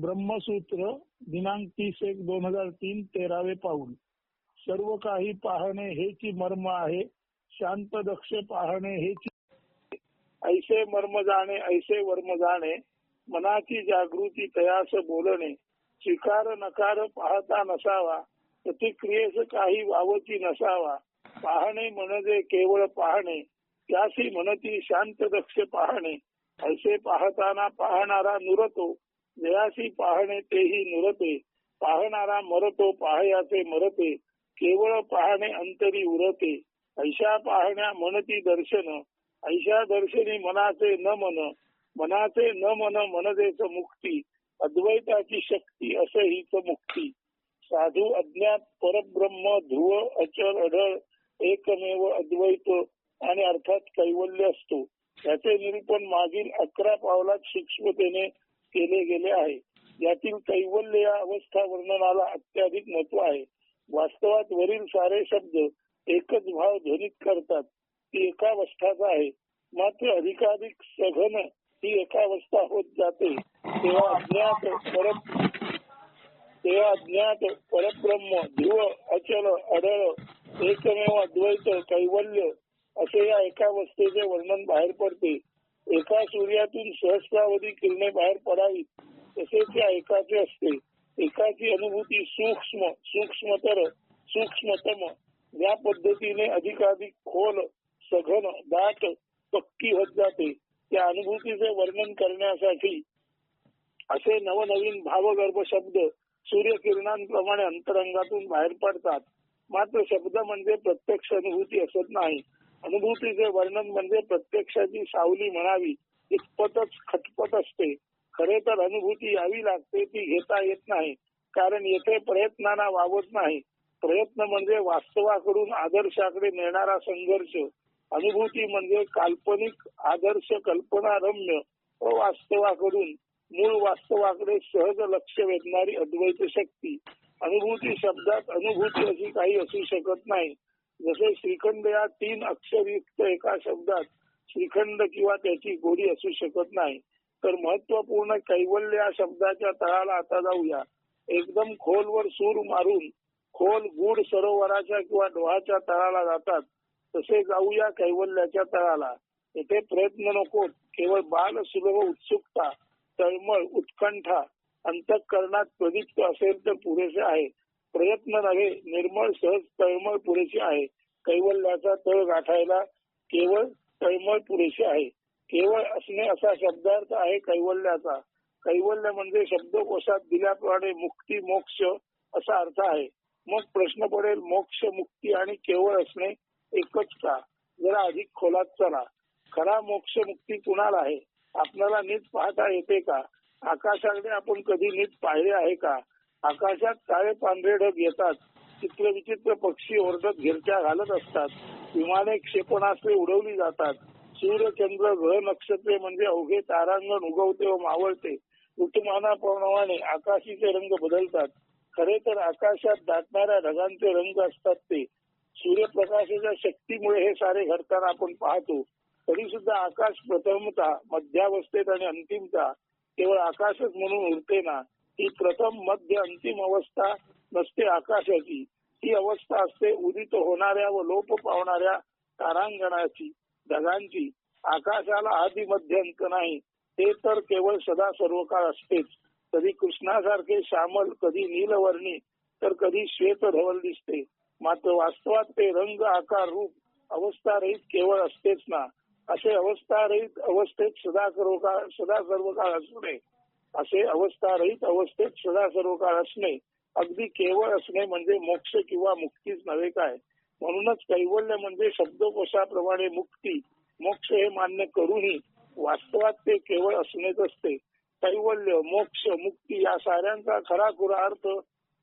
ब्रह्मसूत्र दिनांक तीस एक दोन हजार तीन तेरावे पाऊल. सर्व काही पाहणे हेची मर्म आहे. शांत दक्ष पाहणे हेची ऐसे मर्म जाणे ऐसे वर्म जाणे. मनाची जागृती तयास बोलणे. स्वीकार नकार पाहता नसावा. प्रतिक्रियेस काही वावची नसावा. पाहणे म्हणजे केवळ पाहणे. त्याशी म्हणती शांत दक्ष पाहणे. ऐसे पाहताना पाहणारा नुरतो. निराशी पाहणे तेही नुरते. पाहणारा मरतो पाहयाचे मरते. केवळ पाहणे अंतरी उरते. ऐशा पाहण्या मनती दर्शन. ऐशा दर्शनी मनाचे न मन. मनाचे न मन मनदेच मुक्ती. अद्वैताची शक्ती असं हीच मुक्ती. साधू अज्ञात परब्रह्म ध्रुव अचर अढळ एकमेव अद्वैत आणि अर्थात कैवल्य असतो. त्याचे निरूपण मागील अकरा पावलात सूक्ष्मतेने केले गेले आहे. यातील कैवल्य या अवस्था वर्णनाला अत्याधिक महत्त्व आहे. वास्तवात वरील सारे शब्द एकच भाव ध्वनित करतात. ती एका अवस्थाचा आहे. मात्र अधिकाधिक सघन ही एका अवस्था होत जाते. तेव्हा अज्ञात पर तेव्हा अज्ञात परब्रह्म ध्रुव अचल अडळ एकमेव अद्वैत कैवल्य असे या एका अवस्थेचे वर्णन बाहेर पडते. एका सूर्यातून सहस्रावधी किरणे बाहेर पडावीत तसे या एकाचे असते. एकाची अनुभूती सूक्ष्म सूक्ष्मतर सूक्ष्मतम. या पद्धतीने अधिकाधिक खोल सघन दाट पक्की होत जाते. त्या अनुभूतीचे वर्णन करण्यासाठी असे नवनवीन भावगर्भ शब्द सूर्यकिरणांप्रमाणे अंतरंगातून बाहेर पडतात. मात्र शब्द म्हणजे प्रत्यक्ष अनुभूती असत नाही. अनुभूतीचे वर्णन म्हणजे प्रत्यक्षाची सावली म्हणावी इतपतच खटपट असते. खरे तर अनुभूती यावी लागते ती घेता येत नाही. कारण येथे प्रयत्नांना वावत नाही. प्रयत्न म्हणजे वास्तवाकडून आदर्शाकडे नेणारा संघर्ष. अनुभूती म्हणजे काल्पनिक आदर्श कल्पना रम्य वास्तवाकडून मूळ वास्तवाकडे सहज लक्ष वेधणारी अद्वैत शक्ती. अनुभूती शब्दात अनुभूती अशी काही असू शकत नाही. जसे श्रीखंड या तीन अक्षरयुक्त एका शब्दात श्रीखंड किंवा त्याची गोडी असू शकत नाही तर महत्त्वपूर्ण कैवल्य या शब्दाच्या तळाला आता जाऊया. एकदम खोलवर सूर मारून खोल गूढ सरोवराच्या किंवा डोहाच्या तळाला जातात तसे जाऊया कैवल्याच्या तळाला. येथे प्रयत्न नको केवळ बाल सुलभ उत्सुकता तळमळ उत्कंठा अंतकरणात प्रदीप्त असेल तर पुरेसे आहे. प्रयत्न नव्हे निर्मळ सहज तळमळ पुरेशी आहे. कैवल्याचा तळ गाठायला केवळ तळमळ पुरेशी आहे. केवळ असणे असा शब्दार्थ आहे कैवल्याचा. कैवल्य म्हणजे शब्दकोशात दिल्याप्रमाणे मुक्ती मोक्ष असा अर्थ आहे. मग प्रश्न पडेल मोक्ष मुक्ती आणि केवळ असणे एकच का? जरा अधिक खोलात चला. खरा मोक्ष मुक्ती कुणाला आहे? आपल्याला नीट पाहता येते का? आकाशाकडे आपण कधी नीट पाहिले आहे का? आकाशात काळे पांढरे ढग येतात चित्रविचित्र पक्षी ओरडत घिरट्या घालत असतात विमाने क्षेपणास्त्रे उडवली जातात सूर्य चंद्र ग्रह नक्षत्रे म्हणजे अवघे तारांगण उगवते व मावळते. ऋतुमानाप्रमाणे आकाशीचे रंग बदलतात. खरे तर आकाशात दाटणाऱ्या ढगांचे रंग असतात ते. सूर्यप्रकाशाच्या शक्तीमुळे हे सारे घडताना आपण पाहतो. तरी सुद्धा आकाश प्रथमता मध्यावस्थेत आणि अंतिमता केवळ आकाशच म्हणून उरते ना. ही प्रथम मध्य अंतिम अवस्था नसते आकाशाची. ही अवस्था असते उदित होणाऱ्या व लोप पावणाऱ्या तारांगणाची ढगांची. आकाशाला आधी मध्य अंत नाही ते तर केवळ सदा सर्व काळ असतेच. कधी कृष्णासारखे श्यामल कधी नीलवर्णी तर कधी श्वेत धवल दिसते. मात्र वास्तवात ते रंग आकार रूप अवस्था रहित केवळ असतेच ना. असे अवस्था रहित अवस्थेत सदा सर्व काळ सदा सर्व काळ असू नये. असे अवस्था रहित अवस्थेत सदा सर्व काळ असणे अगदी केवळ असणे म्हणजे मोक्ष किंवा मुक्तीच नव्हे काय? म्हणूनच कैवल्य म्हणजे शब्दकोशाप्रमाणे मुक्ती. मोक्ष हे मान्य करूनही वास्तवात ते केवळ असणेच असते. कैवल्य मोक्ष मुक्ती या साऱ्यांचा खरा खुरा अर्थ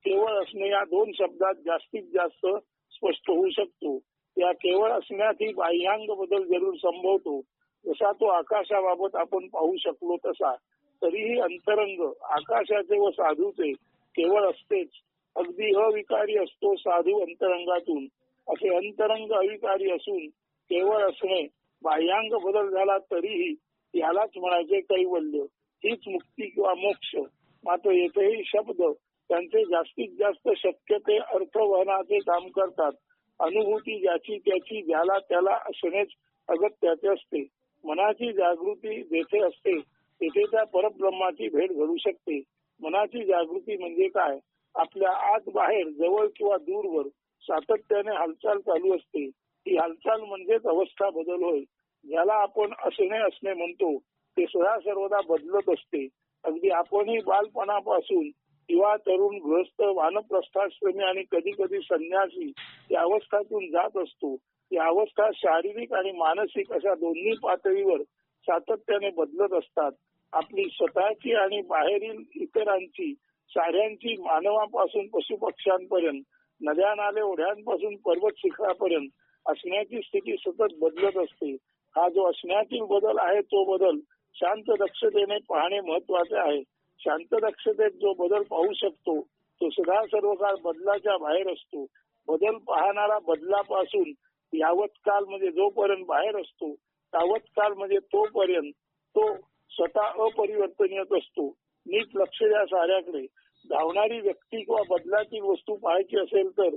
केवळ असणे या दोन शब्दात जास्तीत जास्त स्पष्ट होऊ शकतो. या केवळ असण्यात ही बाह्यांग बदल जरूर संभवतो. जसा तो आकाशाबाबत आपण पाहू शकलो तसा. तरीही अंतरंग आकाशाचे व साधूचे केवळ असतेच. अगदी अविकारी असतो साधू अंतरंगातून. असे अंतरंग अविकारी असून केवळ असणे बाह्यांग बदल झाला तरीही यालाच म्हणायचे कैवल्य. हीच मुक्ती किंवा मोक्ष. मात्र येथेही शब्द त्यांचे जास्तीत जास्त शक्य ते अर्थवहनाचे काम करतात. अनुभूती ज्याची त्याची ज्याला त्याला असणेच अगत्याचे असते. मनाची जागृती जेथे असते तेथे त्या परब्रह्माची भेट घडू शकते. मनाची जागृती म्हणजे काय? आपल्या आत बाहेर जवळ किंवा दूरवर सातत्याने हालचाल चालू असते. ही हालचाल म्हणजेच अवस्था बदल होय. ज्याला आपण असणे असणे म्हणतो ते सदा सर्वदा बदलत असते. अगदी आपणही बालपणापासून किंवा तरुण गृहस्थ वानप्रस्थाश्रमी आणि कधी कधी संन्यासी या अवस्थातून जात असतो. या अवस्था शारीरिक आणि मानसिक अशा दोन्ही पातळीवर सातत्याने बदलत असतात. आपली स्वतःची आणि बाहेरील इतरांची साऱ्यांची मानवापासून पशुपक्ष्यांपर्यंत नद्या नाले ओढ्यांपासून पर्वत शिखरापर्यंत असण्याची स्थिती सतत बदलत असते. हा जो असण्यातील बदल आहे तो बदल शांत दक्षतेने पाहणे महत्त्वाचे आहे. शांत दक्षतेत जो बदल पाहू शकतो तो सदा सर्व काळ बदलाच्या बाहेर असतो. बदल पाहणारा बदलापासून यावत काल म्हणजे जोपर्यंत बाहेर असतो तावत काल म्हणजे तोपर्यंत तो स्वतः अपरिवर्तनीयच असतो. नीट लक्ष द्या साऱ्याकडे. धावणारी व्यक्ती किंवा बदलाची वस्तू पाहायची असेल तर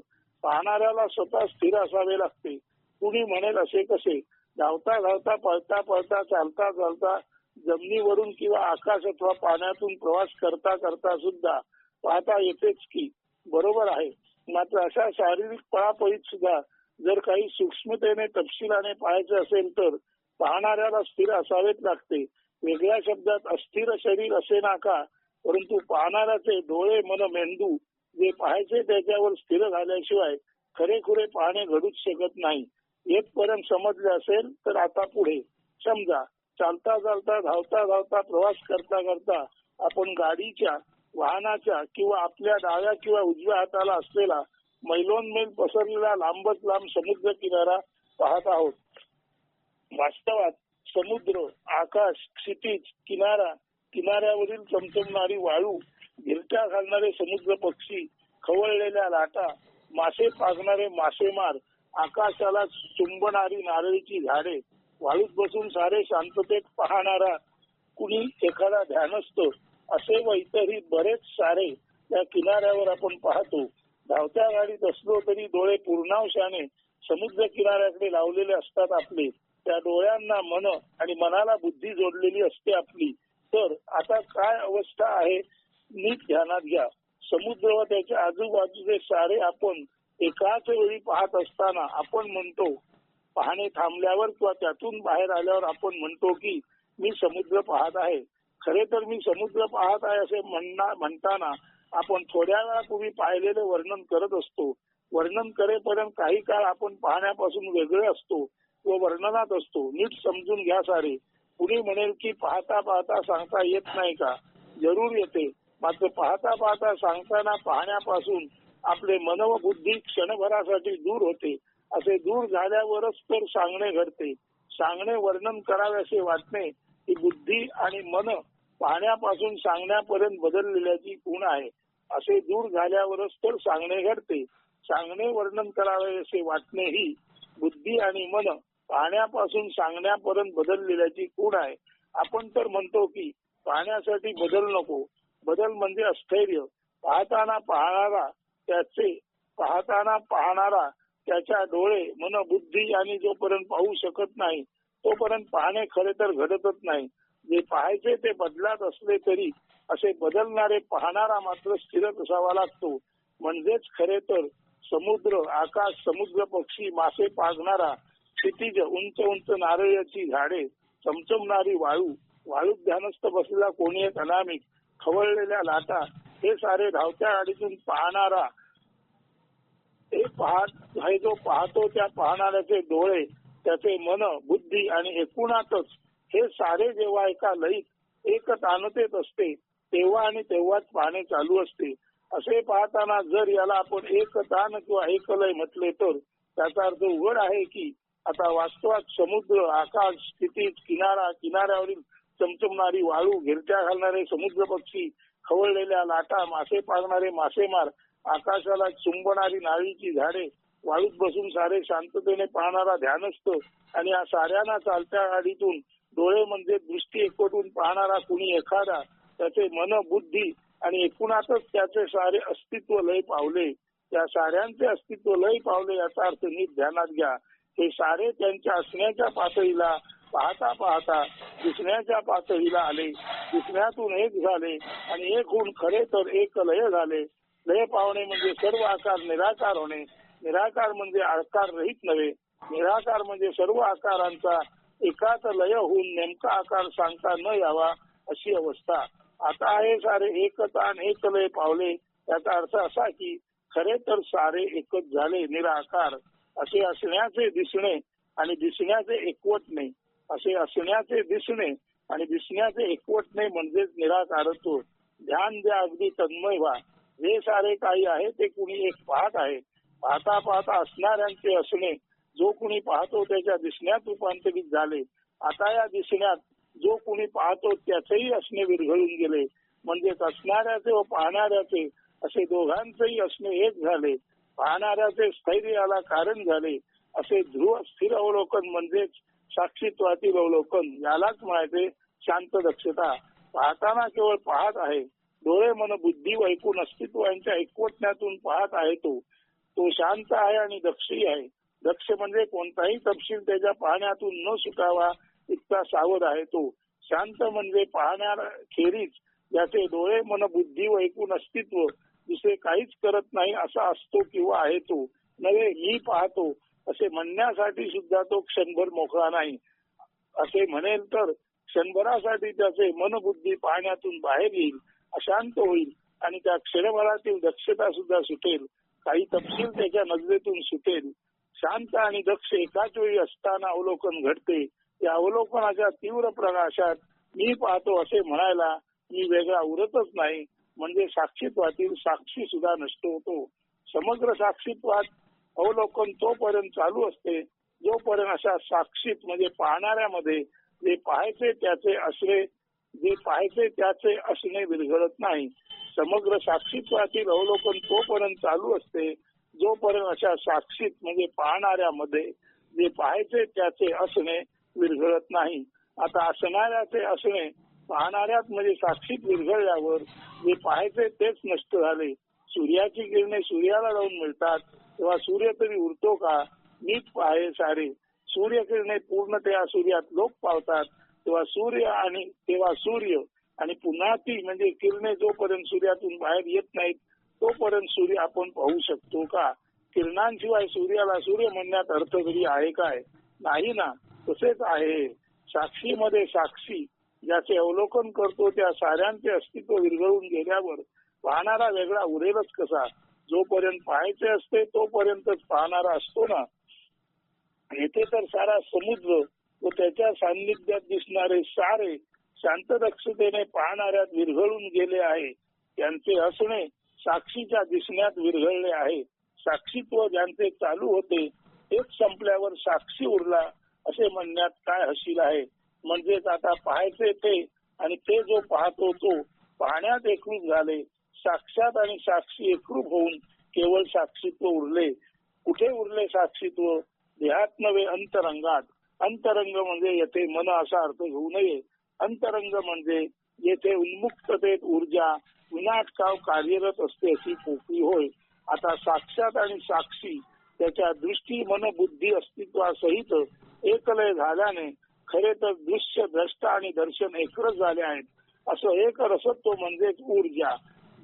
पाहणाऱ्याला स्वतः स्थिर असावे लागते. कुणी म्हणेल असे कसे? धावता धावता पळता पळता चालता चालता जमिनीवरून किंवा आकाश अथवा पाण्यातून प्रवास करता करता सुद्धा पाहता येतेच की बरोबर आहे. मात्र अशा शारीरिक पळापळीत सुद्धा जर काही सूक्ष्मतेने तपशिलाने पाहायचे असेल तर पाहणाऱ्याला स्थिर असावेच लागते. वेगळ्या शब्दात अस्थिर शरीर असे नाका परंतु पाहणाऱ्याचे डोळे मन मेंदू जे पाहायचे त्याच्यावर स्थिर झाल्याशिवाय खरेखुरे पाहणे घडूच शकत नाही. येतपर्यंत समजले असेल तर आता पुढे. समजा चालता चालता धावता धावता प्रवास करता करता आपण गाडीच्या वाहनाच्या किंवा आपल्या डाव्या किंवा उजव्या हाताला असलेला मैलोनमेल पसरलेला लांबच लांब समुद्र किनारा पाहत आहोत. वास्तवात समुद्र आकाश क्षितिज किनारा किनाऱ्यावरील चमचमणारी वाळू घिरट्या घालणारे समुद्र पक्षी खवळलेल्या लाटा मासे पाजणारे मासेमार आकाशाला चुंबणारी नारळीची झाडे वाळूत बसून सारे शांततेत पाहणारा कुणी एखादा ध्यानस्थ असे व इतरही बरेच सारे त्या किनाऱ्यावर आपण पाहतो. धावत्या गाडीत असलो तरी डोळे पूर्णांशाने समुद्र किनाऱ्याकडे लावलेले असतात आपले. त्या डोळ्यांना मन आणि मनाला बुद्धी जोडलेली असते आपली. तर आता काय अवस्था आहे नीट ध्यानात घ्या. समुद्र व त्याच्या आजूबाजूचे सारे आपण एकाच वेळी पाहत असताना आपण म्हणतो पाहणे थांबल्यावर किंवा त्यातून बाहेर आल्यावर आपण म्हणतो की मी समुद्र पाहत आहे. खरे तर मी समुद्र पाहत आहे असे म्हणताना आपण थोड्या वेळापूर्वी पाहिलेले वर्णन करत असतो. वर्णन करेपर्यंत काही काळ आपण पाहण्यापासून वेगळे असतो. व वर्णनात असतो. नीट समजून घ्या सारे. कुणी म्हणेल की पाहता पाहता सांगता येत नाही का? जरूर येते. मात्र पाहता पाहता सांगताना पाहण्यापासून आपले मन व बुद्धी क्षणभरासाठी दूर होते. असे दूर झाल्यावरच तर सांगणे घडते. सांगणे वर्णन करावे असे वाटणे ही बुद्धी आणि मन पाहण्यापासून सांगण्यापर्यंत बदललेल्याची गुण आहे. असे दूर झाल्यावरच तर सांगणे घडते. सांगणे वर्णन करावे असे वाटणे ही बुद्धी आणि मन पाहण्यापासून सांगण्यापर्यंत बदललेल्याची गुण आहे. आपण तर म्हणतो की पाहण्यासाठी बदल नको. बदल म्हणजे अस्थैर्य पाहताना पाहणारा त्याचे पाहताना पाहणारा त्याच्या डोळे मन बुद्धी आणि जोपर्यंत पाहू शकत नाही तोपर्यंत पाहणे खरे तर घडतच नाही. जे पाहायचे ते बदलात असले तरी असे बदलणारे पाहणारा मात्र स्थिरच असावा लागतो. म्हणजेच खरे तर समुद्र आकाश समुद्र पक्षी मासे पागणारा क्षितिज उंच उंच नारळाची झाडे चमचमणारी वाळू वाळूत ध्यानस्थ बसलेला कोणी एक अनामिक खवळलेल्या लाटा हे सारे धावत्या गाडीतून पाहणारा हे पाहत हे जो पाहतो त्या पाहणाऱ्याचे डोळे त्याचे मन बुद्धी आणि एकूणातच हे सारे जेव्हा एका लईत एक तानतेत असते तेव्हा आणि तेव्हाच पाहणे चालू असते. असे पाहताना जर याला आपण एक तान किंवा एक लय म्हटले तर त्याचा अर्थ उघड आहे की आता वास्तवात समुद्र आकाश स्थितीत किनारा किनाऱ्यावरील चमचमणारी वाळू घिरट्या घालणारे समुद्र पक्षी खवळलेल्या लाटा मासे पाळणारे मासेमार आकाशाला चुंबणारी नाळीची झाडे वाळूत बसून सारे शांततेने पाहणारा ध्यानस्थ आणि या साऱ्यांना चालत्या गाडीतून डोळे म्हणजे दृष्टी एकवटून पाहणारा कुणी एखादा त्याचे मन बुद्धी आणि एकूणातच त्याचे सारे अस्तित्व लय पावले. त्या साऱ्यांचे अस्तित्व लय पावले याचा अर्थ नीट ध्यानात घ्या. हे सारे त्यांच्या असण्याच्या पातळीला पाहता पाहता दिसण्याच्या पातळीला आले. दिसण्यातून एक झाले आणि एक होऊन खरे तर एक लय झाले. लय पावणे म्हणजे सर्व आकार निराकार होणे. निराकार म्हणजे आकार रहित नव्हे. निराकार म्हणजे सर्व आकारांचा एकाच लय होऊन नेमका आकार सांगता न यावा अशी अवस्था. आता हे सारे एकच आणि एक लय पावले. याचा अर्थ असा की खरे तर सारे एकच झाले निराकार. असे असण्याचे दिसणे आणि दिसण्याचे एकवटणे. असे असण्याचे दिसणे आणि दिसण्याचे एकवटणे म्हणजेच निराकारत्व. ध्यान द्या अगदी तन्मय व्हा. जे सारे काही आहे ते कुणी एक पाहत आहे. पाहता पाहता असणाऱ्यांचे असणे. जो कुणी पाहतो त्याच्या दिसण्यात रूपांतरित झाले. आता या दिसण्यात जो कुणी पाहतो त्याचेही असणे विरघळून गेले. म्हणजेच असणाऱ्याचे व पाहणाऱ्याचे असे दोघांचेही असणे एक झाले. पाहणाऱ्याचे स्थैर्याला कारण झाले. असे ध्रुव स्थिर अवलोकन म्हणजेच साक्षीत्वातील अवलोकन यालाच म्हणायचे शांत दक्षता. पाहताना केवळ पाहत आहे. डोळे मन बुद्धी व ऐकून अस्तित्व यांच्या एकवटण्यातून पाहत आहे तो. तो शांत आहे आणि दक्षही आहे. दक्ष म्हणजे कोणताही तपशील त्याच्या पाहण्यातून न सुटावा इतका सावध आहे तो. शांत म्हणजे पाहण्याखेरीज याचे डोळे मन बुद्धी व ऐकून अस्तित्व दुसरे काहीच करत नाही असा असतो किंवा आहे तो. नव्हे मी पाहतो असे म्हणण्यासाठी सुद्धा तो क्षणभर मोकळा नाही. असे म्हणेल तर क्षणभरासाठी त्याचे मनबुद्धी पाहण्यातून बाहेर येईल अशांत होईल आणि त्या क्षणभरातील दक्षता सुद्धा सुटेल. काही तपशील त्याच्या नजरेतून सुटेल. शांत आणि दक्ष एकाच वेळी असताना अवलोकन घडते. या अवलोकनाच्या तीव्र प्रकाशात मी पाहतो असे म्हणायला मी वेगळा उरतच नाही. म्हणजे साक्षीत्वातील साक्षी सुद्धा नष्ट होतो. समग्र साक्षीत्वात अवलोकन तोपर्यंत चालू असते जोपर्यंत अशा साक्षीत म्हणजे पाहणाऱ्यामध्ये जे पाहायचे त्याचे असणे जे पाहायचे त्याचे असणे विरघळत नाही. समग्र साक्षीत्वातील अवलोकन तोपर्यंत चालू असते जोपर्यंत अशा साक्षीत म्हणजे पाहणाऱ्यामध्ये जे पाहायचे त्याचे असणे विरघळत नाही. आता असणाऱ्याचे असणे पाहणाऱ्यात म्हणजे साक्षीत विरघळल्यावर जे पाहायचे तेच नष्ट झाले. सूर्याची किरणे सूर्याला जाऊन मिळतात तेव्हा सूर्य तरी उरतो का? नीट पाहे सारे. सूर्यकिरणे पूर्णतया सूर्यात लोक पावतात तेव्हा सूर्य आणि तेव्हा सूर्य आणि पुन्हा ती म्हणजे किरणे जोपर्यंत सूर्यातून बाहेर येत नाहीत तोपर्यंत सूर्य आपण पाहू शकतो का? किरणांशिवाय सूर्याला सूर्य म्हणण्यात अर्थ तरी आहे काय? नाही ना. तसेच आहे. साक्षीमध्ये साक्षी ज्याचे अवलोकन करतो त्या साऱ्यांचे अस्तित्व विरघळून गेल्यावर पाहणारा वेगळा उरेलच कसा? जोपर्यंत पाहायचे असते तोपर्यंतच पाहणारा असतो ना? येथे तर सारा समुद्र व त्याच्या सान्निध्यात दिसणारे सारे शांत दक्षतेने पाहणाऱ्यात विरघळून गेले आहे. त्यांचे असणे साक्षीच्या दिसण्यात विरघळले आहे. साक्षीत्व ज्यांचे चालू होते तेच संपल्यावर साक्षी उरला असे म्हणण्यात काय हसील आहे? म्हणजेच आता पाहायचे ते. आणि ते जो पाहतो तो पाहण्यात एकरूप झाले साक्षात आणि साक्षी एकरूप होऊन केवळ साक्षीत्व उरले. कुठे उरले साक्षीत्व? देहात नव्हे अंतरंगात. अंतरंग म्हणजे येथे मन असा अर्थ घेऊ नये. अंतरंग म्हणजे येथे उन्मुक्ततेत ऊर्जा विनाटकाव कार्यरत असते अशी पोकळी होय. आता साक्षात आणि साक्षी त्याच्या दृष्टी मन बुद्धी अस्तित्वासहित एकलय झाल्याने खरे तर दृश्य द्रष्टा आणि दर्शन एकरच झाले आहेत. असं एक रसत्व म्हणजेच ऊर्जा.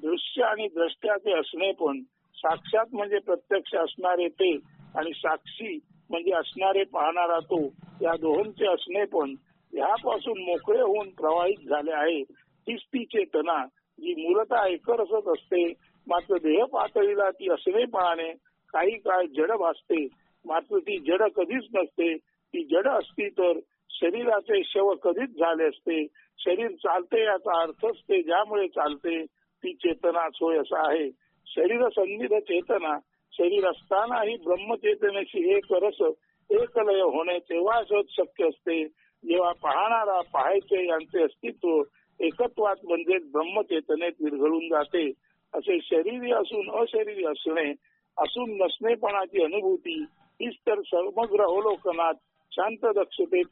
दृश्य आणि द्रष्ट्याचे असणे पण साक्षात म्हणजे प्रत्यक्ष असणारे ते आणि साक्षी म्हणजे असणारे पाहणारा तो या दोहोंचे असणे पण ह्यापासून मोकळे होऊन प्रवाहित झाले आहे. तीच ती चेतना जी मूलतः एकरसच असते. मात्र देह पातळीला ती असणे पाहणे काही काळ जड भासते. मात्र ती जड कधीच नसते. ती जड असती तर शरीराचे शव कधीच झाले असते. शरीर चालते याचा अर्थच ते ज्यामुळे चालते ती चेतना सोय असा आहे. शरीर संनिध चेतना शरीर असतानाही ब्रह्मचेतनेशी एक रस एकलय होणे तेव्हा शक्य असते. जेव्हा पाहणारा पाहायचे यांचे अस्तित्व एकत्वात म्हणजे ब्रह्मचेतनेत विरघळून जाते. असे शरीरी असून अशरीरी असणे असून नसणेपणाची अनुभूती हीच तर समग्र अवलोकनात शांत दक्षतेत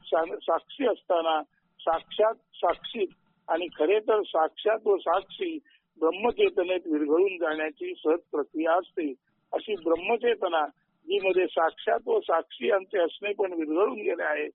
साक्षी असताना साक्षात साक्षी आणि खरे तर साक्षात व साक्षी ब्रह्मचेतनेत विरघळून जाण्याची सहज प्रक्रिया असते. अशी ब्रह्मचेतना जी मध्ये साक्षात व साक्षी यांचे असणे पण विरघळून गेले आहे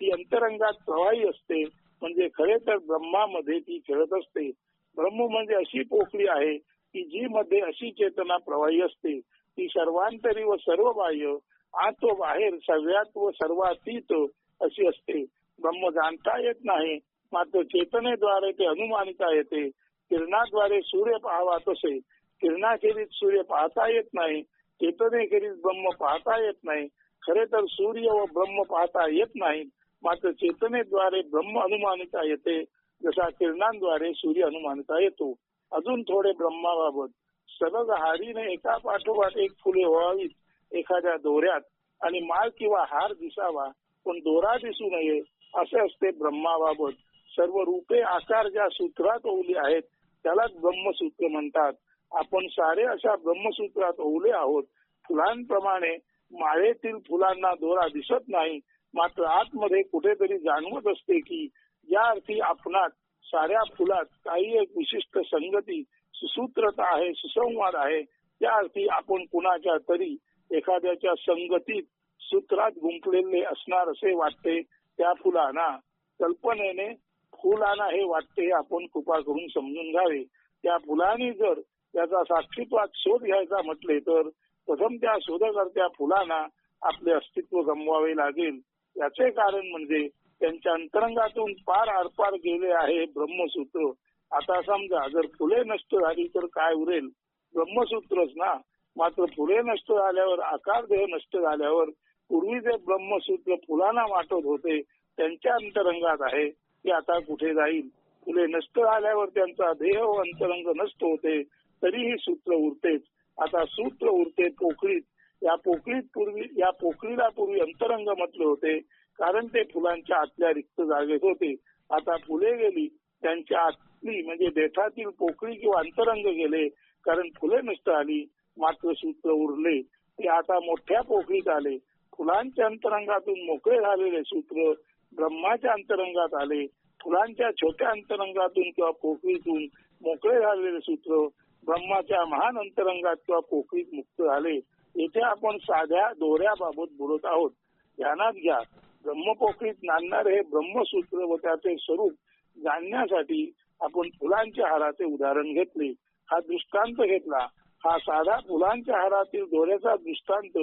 ती अंतरंगात प्रवाही असते. म्हणजे खरे तर ब्रह्मामध्ये ती खेळत असते. ब्रह्म म्हणजे अशी पोकळी आहे की जी मध्ये अशी चेतना प्रवाही असते. ती सर्वांतरी व सर्व बाह्य आत व बाहेर सगळ्यात व सर्वातीत अशी असते. ब्रह्म जाणता येत नाही मात्र चेतनेद्वारे ते अनुमानिता येते. किरणाद्वारे सूर्य पाहावा तसे किरणाखेरीज सूर्य पाहता येत नाही चेतनेखेरीज ब्रह्म पाहता येत नाही. खरे तर सूर्य व ब्रह्म पाहता येत नाही मात्र चेतनेद्वारे ब्रह्म अनुमानिता येते. जसा किरणांद्वारे सूर्य अनुमानिता येतो. अजून थोडे ब्रह्माबाबत. सलग हारीने एका पाठोपाठ एक फुले व्हावीत. एखाद्या दोऱ्यात आणि माळ किंवा हार दिसावा पण दोरा दिसू नये असे असते ब्रह्माबाबत. सर्व रूपे आकार ज्या सूत्रात ओवली आहेत त्यालाच ब्रह्मसूत्र म्हणतात. आपण सारे अशा ब्रह्मसूत्रात ओवले आहोत. फुलांप्रमाणे माळेतील फुलांना दोरा दिसत नाही मात्र आतमध्ये कुठेतरी जाणवत असते की या अर्थी आपणात साऱ्या फुलात काही एक विशिष्ट संगती सुसूत्रता आहे सुसंवाद आहे. त्या अर्थी आपण कुणाच्या तरी एखाद्याच्या संगतीत सूत्रात गुंफलेले असणार असे वाटते त्या फुलांना. कल्पनेने फुलांना हे वाटते आपण कृपा करून समजून घ्यावे. त्या फुलांनी जर त्याचा साक्षीत्वात शोध घ्यायचा म्हटले तर प्रथम त्या शोधकर्त्या फुलांना आपले अस्तित्व गमवावे लागेल. याचे कारण म्हणजे त्यांच्या अंतरंगातून पार आरपार गेले आहे ब्रह्मसूत्र. आता समजा जर फुले नष्ट झाली तर काय उरेल? ब्रह्मसूत्रच ना? मात्र फुले नष्ट झाल्यावर आकार देह नष्ट झाल्यावर पूर्वी जे ब्रह्मसूत्र फुलांना वाटत होते त्यांच्या अंतरंगात आहे ते आता कुठे जाईल? फुले नष्ट झाल्यावर त्यांचा देह व अंतरंग नष्ट होते तरीही सूत्र उरतेच. आता सूत्र उरते पोखरीत. या पोकळीत पूर्वी या पोकळीला पूर्वी अंतरंग म्हटले होते कारण ते फुलांच्या आतल्या रिक्त जागेत होते. आता फुले गेली त्यांच्या आतली म्हणजे देठातील पोकळी किंवा अंतरंग गेले कारण फुले नष्ट आली मात्र सूत्र उरले ते आता मोठ्या पोकळीत आले. फुलांच्या अंतरंगातून मोकळे झालेले सूत्र ब्रह्माच्या अंतरंगात आले. फुलांच्या छोट्या अंतरंगातून किंवा पोकळीतून मोकळे झालेले सूत्र ब्रह्माच्या महान अंतरंगात किंवा पोकळीत मुक्त झाले. येथे आपण साध्या दोऱ्याबाबत बोलत आहोत. ध्यानात घ्या. ब्रह्मपोकळीत नांदणारे हे ब्रह्मसूत्र व त्याचे स्वरूप जाणण्यासाठी आपण फुलांच्या हाराचे उदाहरण घेतले. हा दृष्टांत घेतला. हा साधा फुलांच्या हारातील दोऱ्याचा दृष्टांत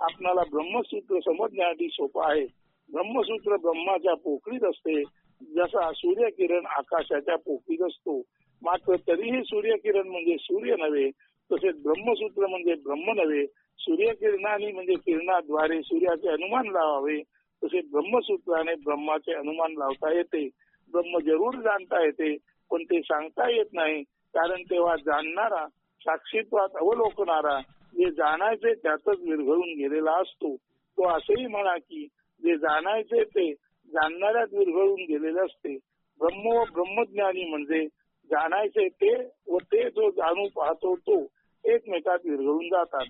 आपणाला ब्रह्मसूत्र समजण्यासाठी सोपा आहे. ब्रह्मसूत्र ब्रह्माच्या पोकळीत असते. जसा सूर्यकिरण आकाशाच्या पोकळीत असतो. मात्र तरीही सूर्यकिरण म्हणजे सूर्य नव्हे तसेच ब्रह्मसूत्र म्हणजे ब्रह्म नव्हे. सूर्यकिरणाने म्हणजे किरणाद्वारे सूर्याचे अनुमान लावावे तसे ब्रह्मसूत्राने ब्रह्माचे अनुमान लावता येते. ब्रह्म जरूर जाणता येते पण ते सांगता येत नाही कारण तेव्हा जाणणारा साक्षीत्वात अवलोकणारा जे जाणायचे त्यातच विरघळून गेलेला असतो. तो असंही म्हणा की जे जाणायचे ते जाणणाऱ्यात विरघळून गेलेले असते. ब्रह्म व ब्रह्मज्ञानी म्हणजे जाणायचे ते व ते जो जाणू पाहतो तो एकमेकात विरघळून जातात.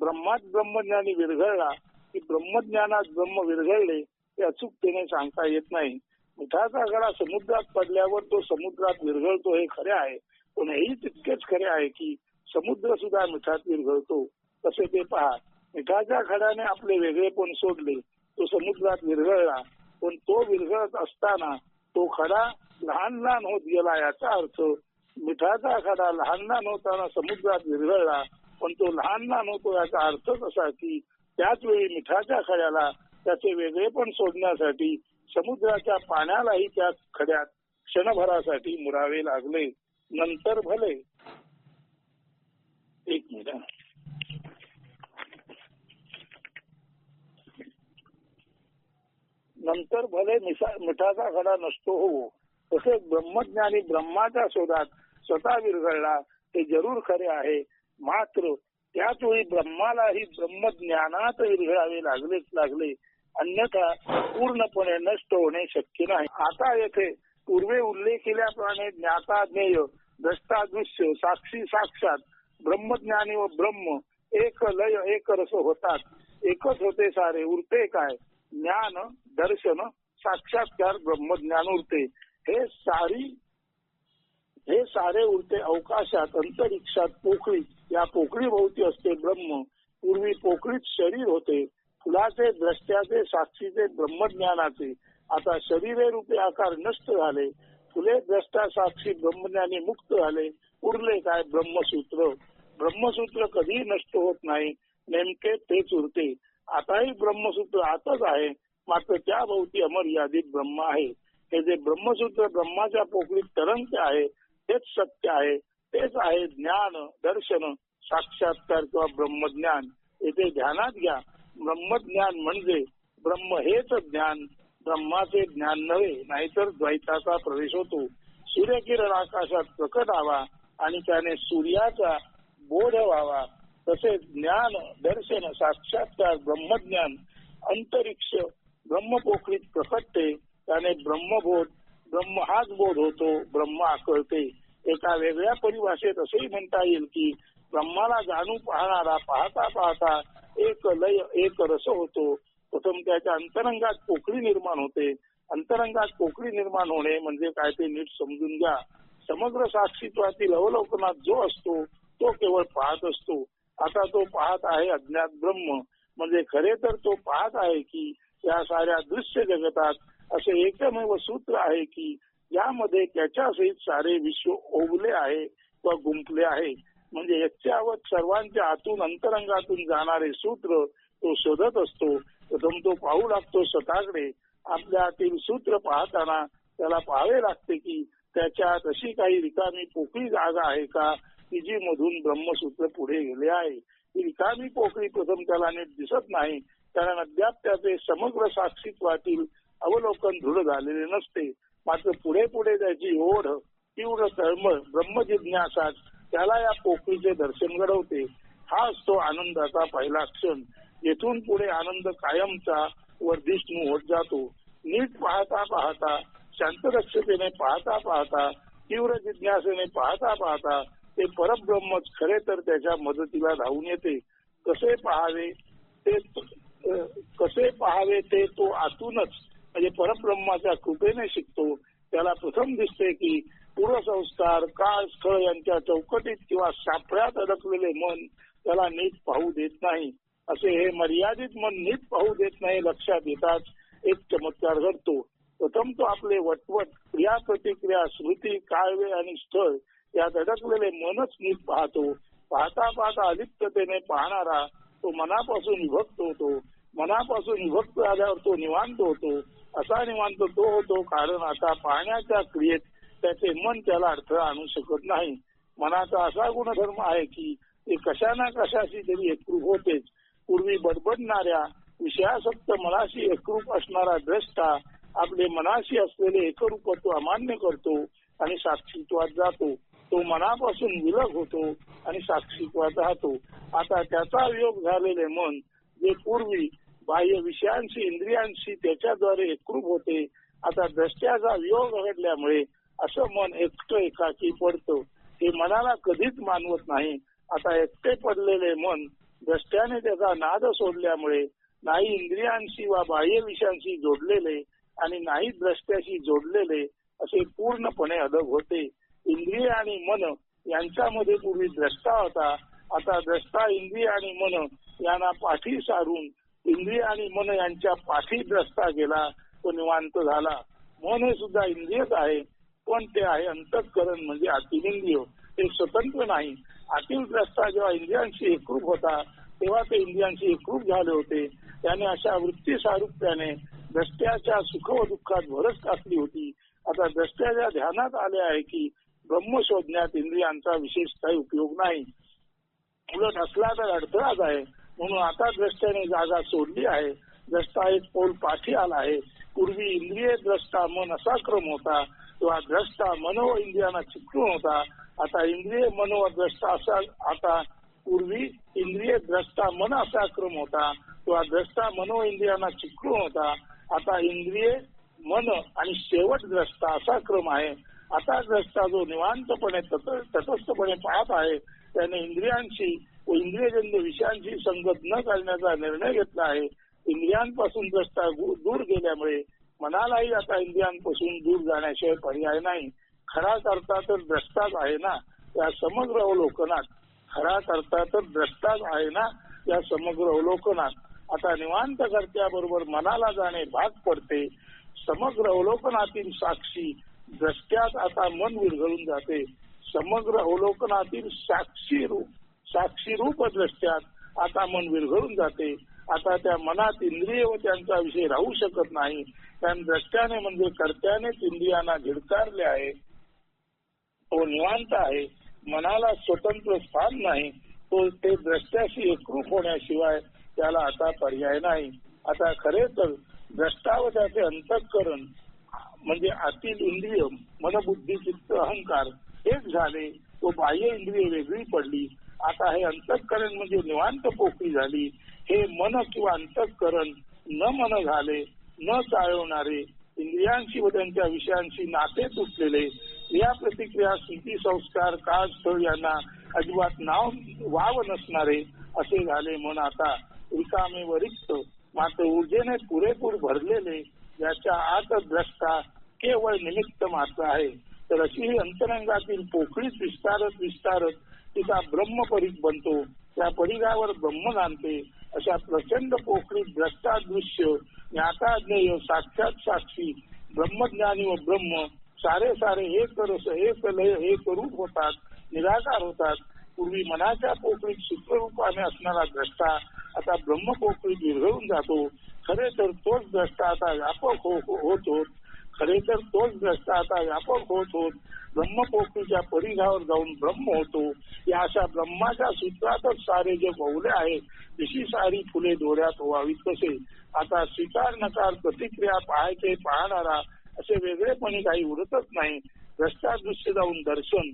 ब्रह्मात ब्रह्मज्ञानी विरघळला की ब्रह्मज्ञानात ब्रह्म विरघळले ते अचूकतेने सांगता येत नाही. मिठाचा गळा समुद्रात पडल्यावर तो समुद्रात विरघळतो हे खरे आहे. पण हेही तितकेच खरे आहे की समुद्र सुद्धा मिठात विरघळतो तसे ते पहा. मिठाच्या खड्याने आपले वेगळेपण सोडले? तो समुद्रात विरघळला. पण तो विरघळत असताना तो खडा लहान लहान होत गेला याचा अर्थ मिठाचा खडा लहान लहान होताना समुद्रात विरघळला पण तो लहान लहान होतो याचा अर्थच असा की त्याच वेळी मिठाच्या खड्याला त्याचे वेगळेपण सोडण्यासाठी समुद्राच्या पाण्यालाही त्या खड्यात क्षणभरासाठी मुरावे लागले. नंतर भले एक मिनिट नंतर भले मिठाचा खडा नसतो हो तसेच ब्रह्मज्ञानी ब्रह्माच्या शोधात स्वतः विरघळला ते जरूर खरे आहे. मात्र त्याच वेळी ब्रह्मालाही ब्रह्मज्ञानात विरघळावे लागलेच लागले. अन्यथा पूर्णपणे नष्ट होणे शक्य नाही. आता येथे पूर्वे उल्लेख केल्याप्रमाणे ज्ञाता ज्ञेय द्रष्टा दृश्य साक्षी साक्षात ब्रह्मज्ञानी व ब्रह्म एक लय एक रस होतात. एकच होते सारे. उरते काय? ज्ञान दर्शन साक्षात्कार ब्रह्मज्ञान उरते. हे सारी हे सारे उरते अवकाशात अंतरिक्षात पोकळीत या पोकळी भोवती असते ब्रह्म. पूर्वी पोकळीत शरीर होते. फुलाचे द्रष्ट्याचे साक्षीचे ब्रह्मज्ञानाचे. आता शरीरे रूपे आकार नष्ट झाले. फुले द्रष्टा साक्षी ब्रह्मज्ञानी मुक्त झाले. उरले काय? ब्रह्मसूत्र. ब्रह्मसूत्र कधी नष्ट होत नाही. नेमके तेच उरते. आताही ब्रह्मसूत्र आताच आहे. मात्र त्या भोवती अमर्यादित ब्रह्म आहे. हे जे ब्रह्मसूत्र ब्रह्माच्या पोकळीत तरंगते आहे तेच सत्य आहे. तेच आहे ज्ञान दर्शन साक्षात्कार किंवा ब्रह्मज्ञान. येथे ध्यानात घ्या. ब्रह्मज्ञान म्हणजे ब्रह्म हेच ज्ञान. ब्रह्माचे ज्ञान नव्हे नाहीतर द्वैताचा प्रवेश होतो. सूर्यकिरण आकाशात प्रकट आणि त्याने सूर्याचा बोध व्हावा. तसेच ज्ञान दर्शन साक्षात्कार ब्रह्मज्ञान अंतरिक्ष ब्रह्मपोखरीत प्रकटते. त्याने ब्रह्मबोध ब्रह्म हाच बोध होतो ब्रह्म आकळते. एका वेगळ्या परिभाषेत असंही म्हणता येईल की ब्रह्माला जाणू पाहणारा पाहता पाहता एक लय एक रस होतो. प्रथम त्याच्या अंतरंगात पोकळी निर्माण होते. अंतरंगात पोकळी निर्माण होणे म्हणजे काय ते नीट समजून घ्या. समग्र साक्षीत्वातील अवलोकनात जो असतो तो केवळ पाहत असतो. आता तो पाहत आहे अज्ञात ब्रह्म. म्हणजे खरे तर तो पाहत आहे की या साऱ्या दृश्य जगतात. असे एकमेव सूत्र आहे की यामध्ये त्याच्या सहित सारे विश्व ओवले आहे व गुंपले आहे. म्हणजे याच्यावत सर्वांच्या आतून अंतरंगातून जाणारे सूत्र तो शोधत असतो. प्रथम तो पाहू लागतो स्वतःकडे. आपल्या आतील सूत्र पाहताना त्याला पाहावे लागते की त्याच्यात अशी काही रिकामी पोकळी जागा आहे का की जी मधून ब्रह्मसूत्र पुढे गेले आहे? ही रिकामी पोकळी प्रथम त्याला नीट दिसत नाही. कारण अद्याप त्याचे समग्र साक्षीत्वातील अवलोकन दृढ झालेले नसते. मात्र पुढे पुढे त्याची ओढ तीव्र तळमळ ब्रह्मजिज्ञासात त्याला या पोकळीचे दर्शन घडवते. हा असतो आनंदाचा पहिला क्षण. येथून पुढे आनंद कायमचा वर्धिष्णू होत जातो. नीट पाहता पाहता शांतदक्षतेने पाहता पाहता तीव्र जिज्ञासेने पाहता पाहता ते परब्रह्म खरे तर त्याच्या मदतीला धावून येते. कसे पाहावे ते कसे पाहावे ते तो आतूनच म्हणजे परब्रह्माच्या कृपेने शिकतो. त्याला प्रथम दिसते की पूर्वसंस्कार काळ स्थळ यांच्या चौकटीत किंवा सापळ्यात अडकलेले मन त्याला नीट पाहू देत नाही. असे हे मर्यादित मन नीट पाहू देत नाही लक्षात येताच एक चमत्कार घडतो. प्रथम तो आपले वटवट क्रिया प्रतिक्रिया स्मृती काळवे आणि स्थळ यात अडकलेले मनच नीट पाहतो. पाहता पाहता अलिप्ततेने पाहणारा तो मनापासून विभक्त होतो. मनापासून विभक्त झाल्यावर तो निवांत होतो. असा निवांत तो होतो कारण आता पाहण्याच्या क्रियेत त्याचे मन त्याला अडथळा आणू शकत नाही. मनाचा असा गुणधर्म आहे की ते कशा ना कशाशी तरी एकरूप होतेच. पूर्वी बडबडणाऱ्या विषयासक्त मनाशी एकरूप असणारा द्रष्टा आपले मनाशी असलेले एकरूपत्व अमान्य करतो आणि साक्षीत्वात जातो. तो मनापासून विलग होतो आणि साक्षीत्वात राहतो. आता त्याचा वियोग झालेले मन जे पूर्वी बाह्य विषयांशी इंद्रियांशी त्याच्याद्वारे एकरूप होते आता दृष्ट्याचा वियोग घडल्यामुळे असं मन एकटं एकाकी पडतं. हे मनाला कधीच मानवत नाही. आता एकटे पडलेले मन दृष्ट्याने त्याचा नाद सोडल्यामुळे नाही इंद्रियांशी वा बाह्य विषयांशी जोडलेले आणि नाही द्रष्ट्याशी जोडलेले असे पूर्णपणे अलग होते. इंद्रिय आणि मन यांच्यामध्ये पूर्वी द्रष्टा होता. आता द्रष्टा इंद्रिय आणि मन यांना पाठी सारून इंद्रिय आणि मन यांच्या पाठी द्रष्टा गेला तो निवांत झाला. मन हे सुद्धा इंद्रियच आहे पण ते आहे अंतःकरण म्हणजे अतिलिंद्रिय ते स्वतंत्र नाही. आतील द्रष्टा जेव्हा इंद्रियांशी एकरूप होता तेव्हा ते इंद्रियांशी एकरूप झाले होते. त्याने अशा वृत्ती सारूप्याने द्रष्ट्याच्या सुख व दुःखात भरच टाकली होती. आता द्रष्ट्याच्या ध्यानात आले आहे की ब्रह्म शोधण्यात इंद्रियांचा विशेष काही उपयोग नाही. उलट असला तर अडथळाच आहे. म्हणून आता द्रष्ट्याने जागा सोडली आहे. द्रष्टा एक पोल पाठी आला आहे. पूर्वी इंद्रिय द्रष्टा मन असा क्रम होता. किंवा द्रष्टा मनो इंद्रियांना चिकटून होता. आता इंद्रिय मनो द्रष्टा असा आता पूर्वी इंद्रिय द्रष्टा मन असा क्रम होता. किंवा द्रष्टा मनो इंद्रियांना चिकटून होता. आता इंद्रिय मन आणि शेवट द्रष्टा असा क्रम आहे. आता द्रष्टा जो निवांतपणे तटस्थपणे पाहत आहे त्याने इंद्रियांशी व इंद्रियजन्य विषयांशी संगत न करण्याचा निर्णय घेतला आहे. इंद्रियांपासून द्रष्टा दूर गेल्यामुळे मनालाही आता इंद्रियांपासून दूर जाण्याशिवाय पर्याय नाही. खरा करता तर द्रष्टाच आहे ना? या समग्र अवलोकनात खरा करता तर द्रष्टाच आहे ना? या समग्र अवलोकनात. आता निवांत कर्त्याबरोबर मनाला जाणे भाग पडते. समग्र अवलोकनातील साक्षी द्रष्ट्यात आता मन विरघळून जाते. समग्र अवलोकनातील साक्षी रूप साक्षी रूप द्रष्ट्यात आता मन विरघळून जाते. आता त्या मनात इंद्रिय व त्यांचा विषय राहू शकत नाही. कारण द्रष्ट्याने म्हणजे कर्त्यानेच इंद्रियांना झिडकारले आहे. तो निवांत आहे. मनाला स्वतंत्र स्थान नाही. तो ते द्रष्ट्याशी एकरूप होण्याशिवाय त्याला आता पर्याय नाही. आता खरे तर द्रष्टाव त्याचे अंतःकरण म्हणजे आतील इंद्रिय मनबुद्धी चित्त अहंकार हेच झाले. तो बाह्य इंद्रिय वेगळी पडली. आता हे अंतःकरण म्हणजे निवांत पोकळी झाली. हे मन किंवा अंतःकरण न मन झाले न चालवणारे इंद्रियांशी व त्यांच्या विषयांशी नाते तुटलेले या प्रतिक्रिया स्मृती संस्कार काळ स्थळ यांना अजिबात नाव वाव नसणारे असे झाले मन आता. रिकामे व रिक्त मात्र ऊर्जेने पुरेपूर भरलेले याच्या आत द्रष्टा केवळ निमित्त मात्र आहे. तर अशी ही अंतरंगातील पोकळीच विस्तारत विस्तारत तिचा ब्रह्मपरीत बनतो. त्या परिघावर ब्रह्म जाणते अशा प्रचंड पोकळीत द्रष्टा दृश्य ज्ञाता ज्ञेय साक्षात साक्षी ब्रह्मज्ञानी व ब्रह्म सारे सारे एक रस एक लय एक रूप होतात निराकार होतात. पूर्वी मनाच्या पोकळीत सूत्ररूपाने असणारा द्रष्टा आता ब्रह्म पोकळीत विरघळून जातो. खरे तर तोच द्रष्टा आता व्यापक हो-, हो- होत होत. खरे तर तोच द्रष्टा आता व्यापक होत होत. ब्रह्मपोकळीच्या परिघावर जाऊन ब्रह्म होतो. या अशा ब्रह्माच्या सूत्रातच सारे जे बहुले आहे तशी सारी फुले डोळ्यात व्हावीत कसे? आता स्वीकार नकार प्रतिक्रिया पाहायचे पाहणारा असे वेगळेपणी काही उरतच नाही. द्रष्टा दृश्य जाऊन दर्शन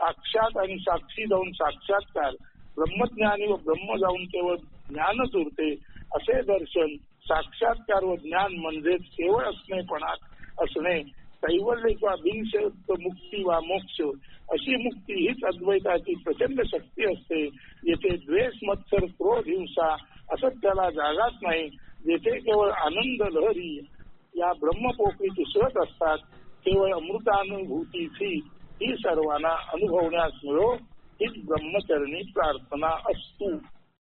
साक्षात आणि साक्षी जाऊन साक्षात्कार ब्रह्मज्ञानी व ब्रह्म जाऊन केवळ ज्ञानच उरते असे दर्शन साक्षात्कार व ज्ञान म्हणजेच केवळ असणेपणात असणे. कैवल्य किंवा बिनशक्त मुक्ती वा मोक्ष अशी मुक्ती हीच अद्वैताची प्रचंड शक्ती असते. येथे द्वेष मत्सर क्रोध हिंसा असं त्याला जागाच नाही. जेथे केवळ आनंद लहरी या ब्रह्मपोकळीत उसळत असतात. केवळ अमृतानुभूतीची ही सर्वांना अनुभवण्यास मिळो हीच ब्रह्मचरणी प्रार्थना असतो.